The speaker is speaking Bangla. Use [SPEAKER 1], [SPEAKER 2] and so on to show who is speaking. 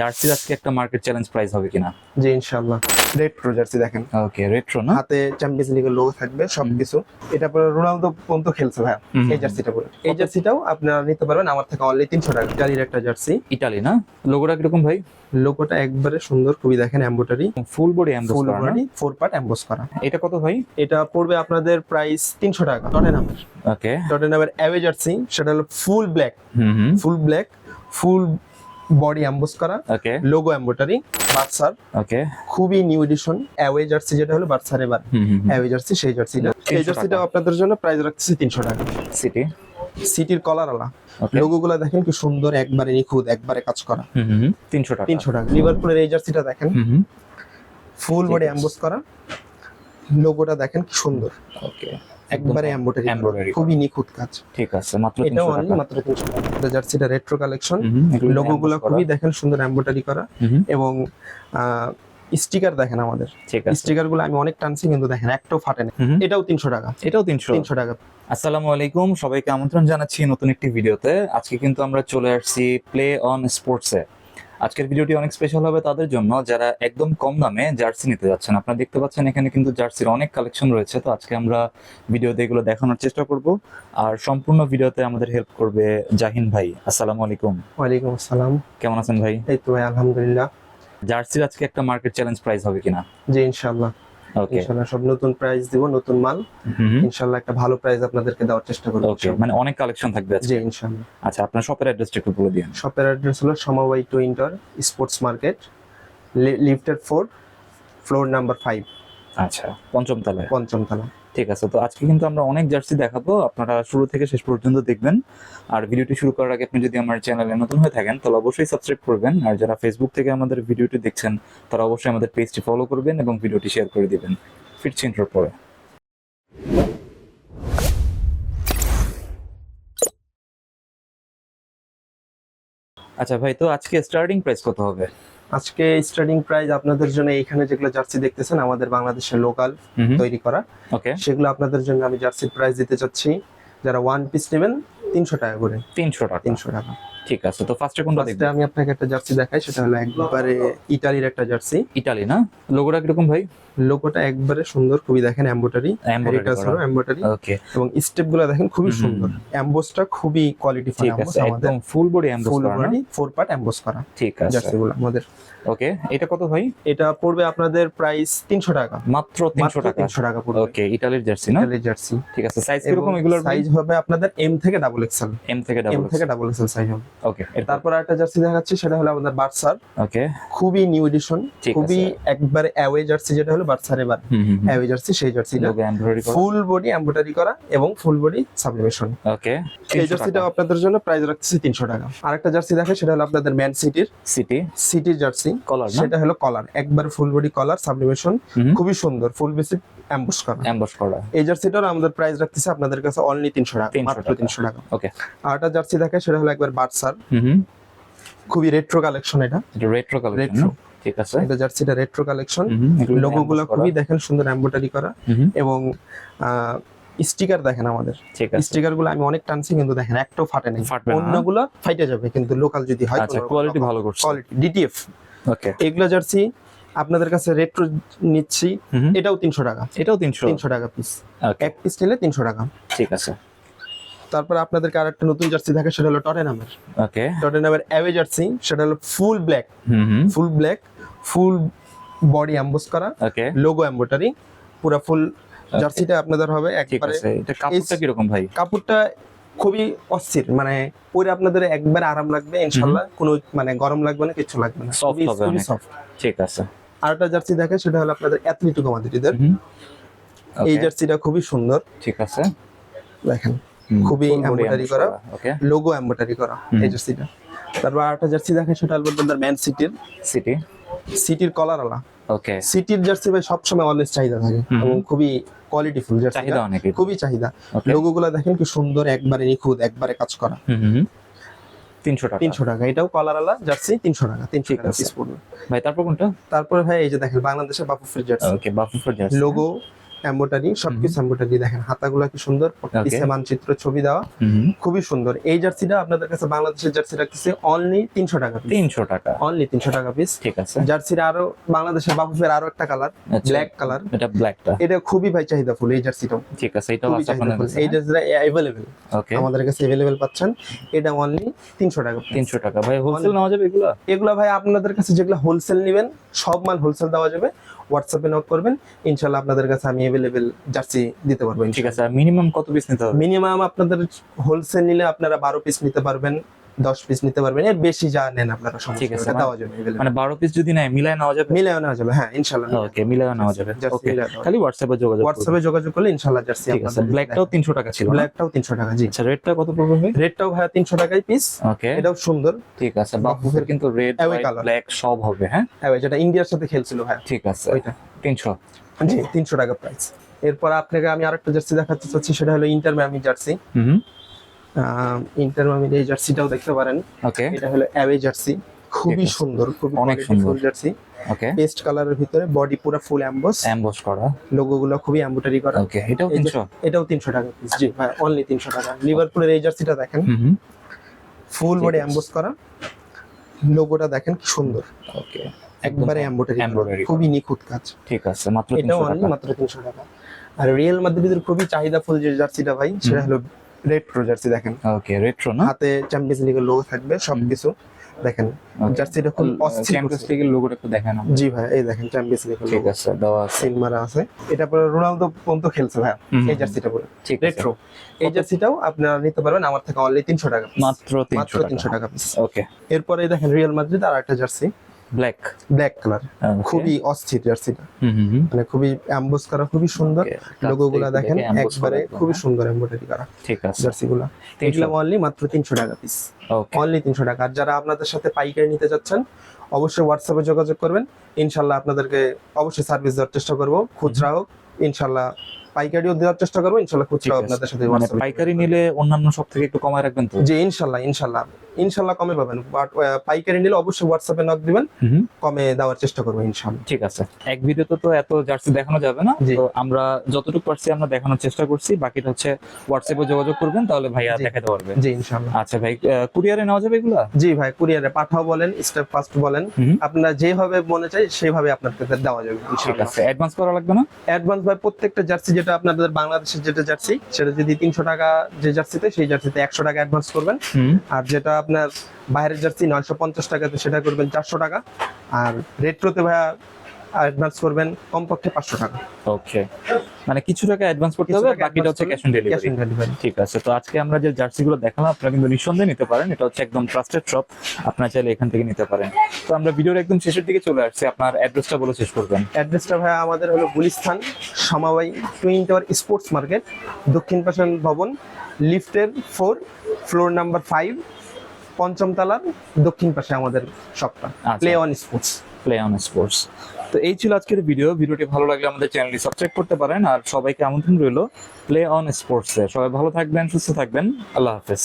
[SPEAKER 1] জার্সির আজকে একটা মার্কেট চ্যালেঞ্জ প্রাইস হবে কিনা?
[SPEAKER 2] জি ইনশাআল্লাহ। রেড প্রো জার্সি দেখেন।
[SPEAKER 1] ওকে রেট্রো না?
[SPEAKER 2] হাতে চ্যাম্পিয়ন্স লিগের লোগো থাকবে সবকিছু। এটা পরে রোনালদো পর্যন্ত খেলছে ভাই এই জার্সিটা পরে। এই জার্সিটাও আপনারা নিতে পারবেন আমার থেকে অনলি তিনশো টাকা। ইটালির একটা জার্সি।
[SPEAKER 1] ইটালি না? লোগোটা কীরকম ভাই?
[SPEAKER 2] লোগোটা একবারে সুন্দর খুবই দেখেন embroidery
[SPEAKER 1] full body emboss
[SPEAKER 2] full body four part emboss করা।
[SPEAKER 1] এটা কত ভাই?
[SPEAKER 2] এটা পড়বে আপনাদের প্রাইস তিনশো টাকা টটেনামের
[SPEAKER 1] ওকে
[SPEAKER 2] টটেনামের অ্যাওয়ে জার্সি সেটা হলো full black
[SPEAKER 1] hmm hmm.
[SPEAKER 2] Full black full body emboss করা
[SPEAKER 1] ওকে
[SPEAKER 2] লোগো এম্বোটারি বার্সার
[SPEAKER 1] ওকে
[SPEAKER 2] খুবই নিউ এডিশন অ্যাওয়ে জার্সি যেটা হলো বার্সার এবার। অ্যাওয়ে জার্সি সেই জার্সিটা এই
[SPEAKER 1] 300
[SPEAKER 2] জার্সিটা আপনাদের জন্য প্রাইস রাখতেছি তিনশো টাকা।
[SPEAKER 1] সিটি
[SPEAKER 2] সিটির কলার আলা।
[SPEAKER 1] ওকে
[SPEAKER 2] লোগো গুলা দেখেন কি সুন্দর একবারে নিখুঁত একবারে কাজ করা।
[SPEAKER 1] হুম হুম তিনশো টাকা।
[SPEAKER 2] তিনশো টাকা। লিভারপুলের এই জার্সিটা দেখেন। ফুল বডি
[SPEAKER 1] আছে।
[SPEAKER 2] এম্বোস করা। লোগোটা দেখেন কি সুন্দর।
[SPEAKER 1] ওকে
[SPEAKER 2] একবারে এম্বোটারি
[SPEAKER 1] embroidery
[SPEAKER 2] খুবই নিখুঁত কাজ।
[SPEAKER 1] ঠিক আছে মাত্র
[SPEAKER 2] এটাও
[SPEAKER 1] তিনশো
[SPEAKER 2] অনলি
[SPEAKER 1] টাকা।
[SPEAKER 2] মাত্র তিনশো টাকা। এটা জার্সিটা রেট্রো কালেকশন
[SPEAKER 1] হুম হুম, এগুলো
[SPEAKER 2] লোগো গুলো
[SPEAKER 1] emboss করা।
[SPEAKER 2] খুবই দেখেন সুন্দর এম্বোটারি করা। এবং স্টিকার দেখেন আমাদের।
[SPEAKER 1] ঠিক আছে।
[SPEAKER 2] স্টিকারগুলো আমি অনেক টানছি কিন্তু দেখেন একটাও ফাটে না। এটাও তিনশো টাকা।
[SPEAKER 1] এটাও তিনশো।
[SPEAKER 2] তিনশো টাকা।
[SPEAKER 1] আসসালামু আলাইকুম সবাইকে আমন্ত্রণ জানাচ্ছি নতুন একটি ভিডিওতে। আজকে কিন্তু আমরা চলে আসছি প্লে অন স্পোর্টসে আজকের ভিডিওটি অনেক স্পেশাল হবে তাদের জন্য। যারা একদম কম দামে জার্সি নিতে যাচ্ছেন আপনারা দেখতে পাচ্ছেন এখানে কিন্তু জার্সির অনেক কালেকশন রয়েছে। তো আজকে আমরা ভিডিওতে এগুলো দেখানোর চেষ্টা করব। আর সম্পূর্ণ ভিডিওতে আমাদের হেল্প করবে জাহিন ভাই। আসসালামু আলাইকুম।
[SPEAKER 2] ওয়ালাইকুম আসসালাম।
[SPEAKER 1] কেমন আছেন ভাই?
[SPEAKER 2] এই তো ভাই আলহামদুলিল্লাহ।
[SPEAKER 1] জার্সির আজকে একটা মার্কেট চ্যালেঞ্জ প্রাইস হবে কিনা?
[SPEAKER 2] জি ইনশাআল্লাহ। ইনশাআল্লাহ সব নতুন প্রাইস দিব নতুন মাল। ইনশাআল্লাহ একটা ভালো প্রাইস আপনাদেরকে দেওয়ার চেষ্টা করব
[SPEAKER 1] ওকে মানে অনেক কালেকশন থাকবে আজকে।
[SPEAKER 2] জি ইনশাআল্লাহ
[SPEAKER 1] আচ্ছা আপনার শপের অ্যাড্রেসটা একটু বলে দিন
[SPEAKER 2] শপের অ্যাড্রেস হলো সমাবাই two inter sports market lifted four floor number five
[SPEAKER 1] আচ্ছা। পঞ্চম তলায়
[SPEAKER 2] পঞ্চম তলা
[SPEAKER 1] ঠিক আছে তো আজকে কিন্তু আমরা অনেক জার্সি দেখাবো। আপনারা শুরু থেকে শেষ পর্যন্ত দেখবেন। আর ভিডিওটি শুরু করার আগে আপনি যদি আমার চ্যানেলে নতুন হয়ে থাকেন তাহলে অবশ্যই সাবস্ক্রাইব করবেন। আর যারা ফেসবুক থেকে আমাদের ভিডিওটি দেখছেন তারা অবশ্যই আমাদের পেজটি ফলো করবেন এবং ভিডিওটি শেয়ার করে দিবেন। ফিরছি ইন্টার পরে। আচ্ছা ভাই তো আজকে স্টার্টিং প্রাইস কত হবে?
[SPEAKER 2] আজকে স্টার্টিং প্রাইস আপনাদের জন্য এখানে যেগুলো জার্সি দেখতেছেন আমাদের বাংলাদেশের লোকাল তৈরি করা।
[SPEAKER 1] ওকে।
[SPEAKER 2] সেগুলো আপনাদের জন্য আমি জার্সির প্রাইস দিতে চাচ্ছি। যারা ওয়ান পিস নেবেন তিনশো টাকা করে।
[SPEAKER 1] তিনশো টাকা।
[SPEAKER 2] তিনশো টাকা।
[SPEAKER 1] ঠিক আছে তো ফার্স্টে কোনটা দেখবেন
[SPEAKER 2] আমি আপনাকে একটা জার্সি দেখাই সেটা হলো একবারে ইটালির একটা জার্সি।
[SPEAKER 1] ইটালি না? লোগোটা কীরকম ভাই?
[SPEAKER 2] লোগোটা একবারে সুন্দর খুবই দেখেন
[SPEAKER 1] করা।
[SPEAKER 2] এম্বোটারি
[SPEAKER 1] ওকে
[SPEAKER 2] এবং স্টেপগুলো দেখেন খুবই সুন্দর। এম্বোসটা খুবই কোয়ালিটি
[SPEAKER 1] ঠিক আছে একদম full body emboss
[SPEAKER 2] full body four part emboss করা
[SPEAKER 1] ঠিক আছে।
[SPEAKER 2] জার্সি গুলো আমাদের।
[SPEAKER 1] ওকে এটা কত ভাই?
[SPEAKER 2] এটা পড়বে আপনাদের প্রাইস তিনশো টাকা।
[SPEAKER 1] মাত্র তিনশো টাকা?
[SPEAKER 2] তিনশো টাকা পড়বে।
[SPEAKER 1] ওকে ইটালির জার্সি না?
[SPEAKER 2] ইটালির জার্সি।
[SPEAKER 1] ঠিক আছে সাইজ কীরকম এগুলোর
[SPEAKER 2] সাইজ হবে আপনাদের এম থেকে ডাবল এক্সেল
[SPEAKER 1] এম থেকে
[SPEAKER 2] এম
[SPEAKER 1] ডাবল
[SPEAKER 2] থেকে ডাবল এক্সেল সাইজ হবে।
[SPEAKER 1] ওকে
[SPEAKER 2] তারপর একটা জার্সি দেখাচ্ছি সেটা হলো আমাদের বার্সার।
[SPEAKER 1] ওকে
[SPEAKER 2] খুবই নিউ এডিশন খুবই। একবারে অ্যাওয়ে জার্সি যেটা হলো বার্সার এবার। অ্যাওয়ে জার্সি সেই জার্সিটা।
[SPEAKER 1] লোগো এমব্রয়ডারি করা।
[SPEAKER 2] ফুল বডি এমব্রয়ডারি করা এবং ফুল বডি সাবলিমেশন
[SPEAKER 1] ওকে
[SPEAKER 2] এই জার্সিটাও আপনাদের জন্য প্রাইস রাখতেছি তিনশো টাকা। আরেকটা জার্সি দেখে সেটা হলো আপনাদের ম্যান সিটির
[SPEAKER 1] সিটি
[SPEAKER 2] সিটির জার্সি।
[SPEAKER 1] কলার
[SPEAKER 2] সেটা হলো কলার একবার ফুল বডি কলার সাবলিমেশন খুবই সুন্দর ফুল বেসি অ্যাম্বুস করা।
[SPEAKER 1] এমবস করা।
[SPEAKER 2] এই জার্সিটার আমাদের প্রাইস রাখতেছে আপনাদের কাছে অনলি তিনশো টাকা মাত্র
[SPEAKER 1] টাকা।
[SPEAKER 2] তিনশো টাকা।
[SPEAKER 1] ওকে
[SPEAKER 2] আর একটা জার্সি দেখে সেটা হলো একবার
[SPEAKER 1] হুম
[SPEAKER 2] খুবই রেট্রো কালেকশন এটা।
[SPEAKER 1] এটা রেট্রো কালেকশন ঠিক আছে।
[SPEAKER 2] এটা জার্সিটা রেট্রো কালেকশন
[SPEAKER 1] হুম হুম এগুলো
[SPEAKER 2] লোগো গুলো
[SPEAKER 1] emboss করা।
[SPEAKER 2] খুবই দেখেন সুন্দর এম্বোটারি করা। এবং স্টিকার দেখেন আমাদের।
[SPEAKER 1] ঠিক আছে।
[SPEAKER 2] স্টিকারগুলো আমি অনেক টানছি কিন্তু দেখেন একটাও ফাটে নাই।
[SPEAKER 1] না।
[SPEAKER 2] অন্যগুলো ফাইটে যাবে কিন্তু লোকাল যদি হয়
[SPEAKER 1] আচ্ছা কোয়ালিটি ভালো করছে।
[SPEAKER 2] কোয়ালিটি ডিটিএফ
[SPEAKER 1] ওকে
[SPEAKER 2] এগুলো জার্সি আপনাদের কাছে রেট্রো নিচ্ছি এটাও তিনশো টাকা।
[SPEAKER 1] এটাও তিনশো?
[SPEAKER 2] তিনশো টাকা পিস এক পিস নিলে তিনশো টাকা।
[SPEAKER 1] ঠিক আছে।
[SPEAKER 2] তারপরে আপনাদেরকে আর একটা নতুন জার্সি থাকে সেটা হলো টটেনামের
[SPEAKER 1] ওকে
[SPEAKER 2] টটেনামের অ্যাওয়ে জার্সি সেটা হলো full black full black full body emboss করা।
[SPEAKER 1] ওকে
[SPEAKER 2] লোগো এম্বোটারি পুরো ফুল জার্সিটা আপনাদের হবে একবারে
[SPEAKER 1] এটা কাপড়টা কীরকম ভাই?
[SPEAKER 2] কাপড়টা খুবই অস্থির মানে পরে আপনাদের একবার আরাম লাগবে ইনশাল্লাহ। কোনো মানে গরম লাগবে না কিছু লাগবে না।
[SPEAKER 1] Soft হবে।
[SPEAKER 2] সফট
[SPEAKER 1] ঠিক আছে।
[SPEAKER 2] আর একটা জার্সি দেখে সেটা হলো আপনাদের অ্যাথলেটিকো মাদ্রিদের এই জার্সিটা খুবই সুন্দর।
[SPEAKER 1] ঠিক আছে।
[SPEAKER 2] দেখেন। খুবই embroidery করা।
[SPEAKER 1] ওকে
[SPEAKER 2] লোগো এম্বোটারি করা। এই জার্সিটা তারপর আর একটা জার্সি দেখেন সেটা হলো আপনাদের ম্যান সিটির
[SPEAKER 1] সিটি
[SPEAKER 2] সিটির কলার আলা
[SPEAKER 1] ওকে
[SPEAKER 2] সিটির জার্সি ভাই সবসময় অলওয়েজ চাহিদা থাকে এবং খুবই কোয়ালিটি ফুল জার্সি
[SPEAKER 1] চাহিদা অনেক
[SPEAKER 2] খুবই চাহিদা।
[SPEAKER 1] ওকে
[SPEAKER 2] লোগো গুলা দেখেন কি সুন্দর একবারে নিখুঁত একবারে কাজ করা।
[SPEAKER 1] হুম হুম হুম। তিনশো টাকা।
[SPEAKER 2] তিনশো টাকা। এটাও কলার আলা জার্সি তিনশো টাকা তিনশো টাকা পিস পড়বে।
[SPEAKER 1] ভাই তারপর কোনটা?
[SPEAKER 2] তারপরে ভাই এই যে দেখেন বাংলাদেশের বাফুফের জার্সি।
[SPEAKER 1] ওকে বাফুফের জার্সি
[SPEAKER 2] লোগো এম্বোটারি সবকিছু এম্বোটারি দেখেন হাতাগুলো কি সুন্দর পিছে মানচিত্র ছবি দেওয়া খুবই সুন্দর। এই জার্সিটা আপনাদের কাছে বাংলাদেশের জার্সি রাখতেছে অনলি তিনশো টাকা
[SPEAKER 1] তিনশো টাকা।
[SPEAKER 2] অনলি তিনশো টাকা পিস
[SPEAKER 1] ঠিক আছে।
[SPEAKER 2] জার্সির আরও বাংলাদেশের বাবুফের আরও একটা কালার। ব্ল্যাক কালার
[SPEAKER 1] এটা ব্ল্যাকটা
[SPEAKER 2] এটা খুবই ভাই চাহিদা ফুল এই জার্সিটাও।
[SPEAKER 1] ঠিক আছে এটাও
[SPEAKER 2] এই জার্সিটা অ্যাভেলেবেল
[SPEAKER 1] ওকে
[SPEAKER 2] আমাদের কাছে অ্যাভেলেবেল পাচ্ছেন। এটা অনলি তিনশো টাকা
[SPEAKER 1] তিনশো টাকা। ভাই হোলসেল নেওয়া যাবে এগুলো?
[SPEAKER 2] এগুলো ভাই আপনাদের কাছে যেগুলো হোলসেল নেবেন সব মাল হোলসেল দেওয়া যাবে। হোয়াটসঅ্যাপে নক করবেন। ইনশাল্লাহ আপনাদের কাছে আমি অ্যাভেলেবেল জার্সি দিতে পারব
[SPEAKER 1] ঠিক আছে মিনিমাম কত পিস নিতে হবে?
[SPEAKER 2] মিনিমাম আপনাদের হোলসেল নিলে আপনারা বারো পিস নিতে পারবেন দশ পিস নিতে পারবেন এর বেশি যা নেন আপনারা
[SPEAKER 1] ঠিক আছে, মানে-
[SPEAKER 2] দেওয়া যাবে
[SPEAKER 1] মানে বারো পিস যদি নেয় মিলায় নেওয়া যাবে?
[SPEAKER 2] মিলেও নেওয়া যাবে হ্যাঁ ইনশাল্লাহ
[SPEAKER 1] ওকে মিলায় নেওয়া যাবে। ওকে খালি হোয়াটসঅ্যাপে যোগাযোগ।
[SPEAKER 2] হোয়াটসঅ্যাপে যোগাযোগ করলে ইনশাল্লাহ জার্সি
[SPEAKER 1] ঠিক আছে ব্ল্যাকটাও তিনশো টাকা ছিল
[SPEAKER 2] ব্ল্যাকটাও তিনশো টাকা জি।
[SPEAKER 1] আচ্ছা রেডটা কত পড়বে ভাই?
[SPEAKER 2] রেডটাও ভাইয়া তিনশো টাকায় পিস
[SPEAKER 1] ওকে
[SPEAKER 2] এটাও সুন্দর।
[SPEAKER 1] ঠিক আছে বাফুফের কিন্তু রেড ব্ল্যাক সব হবে হ্যাঁ?
[SPEAKER 2] হ্যাঁ যেটা ইন্ডিয়ার সাথে খেলছিল ভাই
[SPEAKER 1] ঠিক আছে।
[SPEAKER 2] ওইটা।
[SPEAKER 1] তিনশো।
[SPEAKER 2] জি তিনশো টাকা প্রাইস এরপর আপনাকে আমি আরেকটা জার্সি দেখাতে চাচ্ছি সেটা হলো Inter Miami jersey
[SPEAKER 1] hmm.
[SPEAKER 2] Inter ম্যামির এই জার্সিটাও দেখতে পারেন।
[SPEAKER 1] ওকে।
[SPEAKER 2] এটা হলো অ্যাওয়ে জার্সি খুবই সুন্দর খুবই
[SPEAKER 1] অনেক সুন্দর।
[SPEAKER 2] ফুল জার্সি
[SPEAKER 1] ওকে।
[SPEAKER 2] পেস্ট কালারের ভিতরে বডি পুরো ফুল অ্যাম্বস
[SPEAKER 1] অ্যাম্বস করা।
[SPEAKER 2] লোগো গুলো খুবই এম্বোটারি করা।
[SPEAKER 1] ওকে এটাও
[SPEAKER 2] এই যে-
[SPEAKER 1] তিনশো?
[SPEAKER 2] এটাও তিনশো টাকা পিস জি ভাই অনলি তিনশো টাকা। লিভারপুলের এই জার্সিটা দেখেন। Full body. অ্যাম্বস করা। লোগোটা দেখেন কি সুন্দর।
[SPEAKER 1] ওকে।
[SPEAKER 2] একবারে
[SPEAKER 1] embroidery
[SPEAKER 2] খুবই নিখুঁত কাজ।
[SPEAKER 1] ঠিক আছে মাত্র
[SPEAKER 2] এটাও
[SPEAKER 1] টাকা।
[SPEAKER 2] মাত্র তিনশো টাকা। আর রিয়েল মাদ্রিদের খুবই চাহিদা ফুল যে জার্সিটা ভাই সেটা হলো রেড প্রো জার্সি দেখেন।
[SPEAKER 1] ওকে রেট্রো না?
[SPEAKER 2] হাতে চ্যাম্পিয়ন্স লিগের লোগো থাকবে সবকিছু দেখেন। জার্সিটা খুব অস্থির
[SPEAKER 1] চ্যাম্পিয়ন্স লিগের লোগোটা একটু দেখেন
[SPEAKER 2] জি ভাই এই দেখেন চ্যাম্পিয়ন্স লিগের
[SPEAKER 1] ঠিক আছে দেওয়া
[SPEAKER 2] সিল মারা আছে। এটা পরে রোনালদো পর্যন্ত খেলছে ভাই এই জার্সিটা পরে।
[SPEAKER 1] ঠিক
[SPEAKER 2] রেট্রো এই জার্সিটাও আপনারা নিতে পারবেন আমার থেকে অনলি তিনশো টাকা
[SPEAKER 1] মাত্র
[SPEAKER 2] মাত্র
[SPEAKER 1] তিনশো
[SPEAKER 2] তিনশো
[SPEAKER 1] টাকা
[SPEAKER 2] টাকা
[SPEAKER 1] ওকে
[SPEAKER 2] এরপরে দেখেন রিয়াল মাদ্রিদ আর একটা জার্সি।
[SPEAKER 1] ব্ল্যাক
[SPEAKER 2] ব্ল্যাক কালার খুবই অস্থির জার্সিটা। মানে খুবই অ্যাম্বোস করা খুবই সুন্দর।
[SPEAKER 1] Okay,
[SPEAKER 2] লোগো গুলা দেখেন
[SPEAKER 1] দেখে
[SPEAKER 2] একবারে খুবই
[SPEAKER 1] হ্যাঁ।
[SPEAKER 2] সুন্দর এমব্রয়ডারি করা
[SPEAKER 1] ঠিক আছে।
[SPEAKER 2] জার্সি গুলা এগুলো অনলি মাত্র তিনশো টাকা পিস অনলি তিনশো টাকা। আর যারা আপনাদের সাথে পাইকারি নিতে যাচ্ছেন অবশ্যই হোয়াটসঅ্যাপে যোগাযোগ করবেন। ইনশাল্লাহ আপনাদেরকে অবশ্যই সার্ভিস দেওয়ার চেষ্টা করব। খুচরা হোক ইনশাল্লাহ পাইকারিও দেওয়ার চেষ্টা করব ইনশাল্লাহ
[SPEAKER 1] আছে।
[SPEAKER 2] আপনাদের সাথে
[SPEAKER 1] মানে
[SPEAKER 2] হোয়াটসঅ্যাপে
[SPEAKER 1] পাইকারি নিলে অন্যান্য সব থেকে একটু কমায় রাখবেন তো?
[SPEAKER 2] জি ইনশাল্লাহ ইনশাল্লাহ। ইনশাল্লাহ কমে পাবেন। বাট পাইকারি নিলে অবশ্যই হোয়াটসঅ্যাপে নক দিবেন কমে দেওয়ার চেষ্টা করব ইনশাল্লাহ।
[SPEAKER 1] ঠিক আছে। এক ভিডিওতে তো এত জার্সি দেখানো যাবে না। তো আমরা যতটুকু পারছি আমরা দেখানোর চেষ্টা করছি। বাকিটা হচ্ছে হোয়াটসঅ্যাপে যোগাযোগ করবেন তাহলে ভাইয়া। দেখাতে পারবে।
[SPEAKER 2] জি ইনশাল্লাহ।
[SPEAKER 1] আচ্ছা ভাই কুরিয়ারে নেওয়া যাবে এগুলা?
[SPEAKER 2] জি ভাই কুরিয়ারে পাঠাও বলেন স্টেপ ফাস্ট বলেন। আপনারা যেভাবে মনে চাই সেভাবে আপনাদের দেওয়া যাবে
[SPEAKER 1] ঠিক আছে। অ্যাডভান্স করা লাগবে না?
[SPEAKER 2] অ্যাডভান্স ভাই প্রত্যেকটা জার্সি যেটা আপনাদের বাংলাদেশের যেটা জার্সি সেটা যদি তিনশো টাকা যে জার্সিতে সেই জার্সিতে একশো টাকা অ্যাডভান্স করবেন। আর যেটা আপনার বাইরের জার্সি নয়শো পঞ্চাশ টাকাতে সেটা করবেন চারশো টাকা। আর রেট্রোতে ভাইয়া অ্যাডভান্স করবেন কমপক্ষে পাঁচশো টাকা।
[SPEAKER 1] ওকে মানে কিছু টাকা অ্যাডভান্স করতে হবে বাকিটা হচ্ছে ক্যাশ অন ডেলিভারি ঠিক আছে তো আজকে আমরা যে জার্সি গুলো দেখালাম আপনারা কিন্তু নিঃসন্দেহে নিতে পারেন এটা হচ্ছে একদম ট্রাস্টেড শপ আপনারা চাইলে এখান থেকে নিতে পারেন। তো আমরা ভিডিওর একদম শেষের দিকে চলে আসছি আপনার অ্যাড্রেসটা বলে শেষ করবেন।
[SPEAKER 2] অ্যাড্রেসটা ভাইয়া আমাদের হলো Gulistan Samabay twin tower sports market দক্ষিণ পাশান ভবন লিফটের ফোর ফ্লোর নাম্বার ফাইভ পঞ্চম তলার দক্ষিণ পাশে আমাদের শপটা। Play on sports
[SPEAKER 1] play on sports তো এই ছিল আজকের ভিডিও ভিডিওটি ভালো লাগলে আমাদের চ্যানেলটি সাবস্ক্রাইব করতে পারেন। আর সবাইকে আমন্ত্রণ রইল প্লে অন স্পোর্টসে সবাই ভালো থাকবেন, সুস্থ থাকবেন। আল্লাহ হাফেজ।